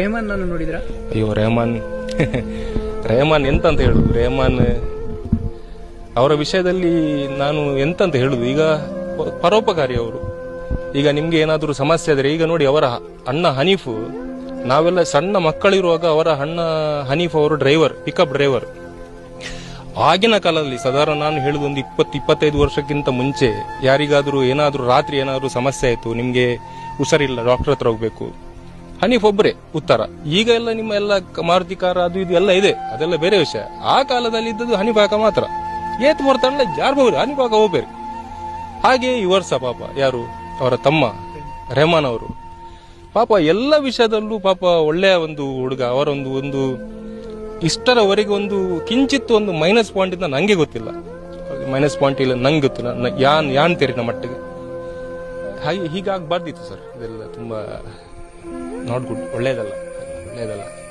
ರೆಹಮಾನ್ ಅನ್ನು ನೋಡಿದ್ರ? ಅಯ್ಯೋ ರೆಹಮಾನ್ ರೆಹಮಾನ್ ಎಂತಂತ ಹೇಳುದು? ರೆಹಮಾನ್ ಅವರ ವಿಷಯದಲ್ಲಿ ನಾನು ಎಂತ ಅಂತ ಹೇಳುದು? ಈಗ ಪರೋಪಕಾರಿ ಅವರು. ಈಗ ನಿಮ್ಗೆ ಏನಾದರೂ ಸಮಸ್ಯೆ ಆದರೆ, ಈಗ ನೋಡಿ ಅವರ ಅಣ್ಣ ಹನೀಫ್, ನಾವೆಲ್ಲ ಸಣ್ಣ ಮಕ್ಕಳಿರುವಾಗ ಅವರ ಅಣ್ಣ ಹನೀಫ್ ಅವರು ಡ್ರೈವರ್ ಪಿಕಪ್ ಡ್ರೈವರ್ ಆಗಿನ ಕಾಲದಲ್ಲಿ ಸಾಧಾರಣ ನಾನು ಹೇಳುದು ಒಂದು ಇಪ್ಪತ್ತು, ಇಪ್ಪತ್ತೈದು ವರ್ಷಕ್ಕಿಂತ ಮುಂಚೆ, ಯಾರಿಗಾದರೂ ಏನಾದರೂ ರಾತ್ರಿ ಏನಾದರೂ ಸಮಸ್ಯೆ ಆಯ್ತು, ನಿಮಗೆ ಹುಷಾರಿಲ್ಲ ಡಾಕ್ಟರ್ ಹತ್ರ ಹೋಗ್ಬೇಕು. ಹನೀಫ್ ಒಬ್ಬರೇ, ಉತ್ತರ. ಈಗ ಎಲ್ಲ ನಿಮ್ಮ ಎಲ್ಲ ಮಾರುತಿ ಕಾರ ಅದು ಇದು ಎಲ್ಲ ಇದೆ, ಅದೆಲ್ಲ ಬೇರೆ ವಿಷಯ. ಆ ಕಾಲದಲ್ಲಿ ಇದ್ದದ್ದು ಹನಿಪಾಕ ಮಾತ್ರ. ಏತ್ ಬರ್ತಾರಲ್ಲ ಯಾರು ಬಹುದು ಹನಿಪಾಕ ಹೋಗ್ಬೇರಿ ಹಾಗೆ ಇವರ್ಸ ಪಾಪ ಯಾರು? ಅವರ ತಮ್ಮ, ರೆಹಮಾನ್ ಅವರು. ಪಾಪ ಎಲ್ಲ ವಿಷಯದಲ್ಲೂ ಪಾಪ ಒಳ್ಳೆಯ ಒಂದು ಹುಡುಗ, ಅವರೊಂದು ಒಂದು ಇಷ್ಟರವರೆಗೆ ಒಂದು ಕಿಂಚಿತ್ ಒಂದು ಮೈನಸ್ ಪಾಯಿಂಟ್ ಇಂದ ನಂಗೆ ಗೊತ್ತಿಲ್ಲ. ಮೈನಸ್ ಪಾಯಿಂಟ್ ಇಲ್ಲ, ನಂಗೆ ಗೊತ್ತಿಲ್ಲ. ಯಾನ್ ಯಾನ್ ತೆರಿನ ಮಟ್ಟಿಗೆ. ಹಾಗೆ ಹೀಗಾಗಬಾರ್ದಿತ್ತು ಸರ್, ಇದೆಲ್ಲ ತುಂಬಾ ನಾಟ್ ಗುಡ್ ಒಳ್ಳೇದಲ್ಲ. ಒಳ್ಳೇದಲ್ಲ.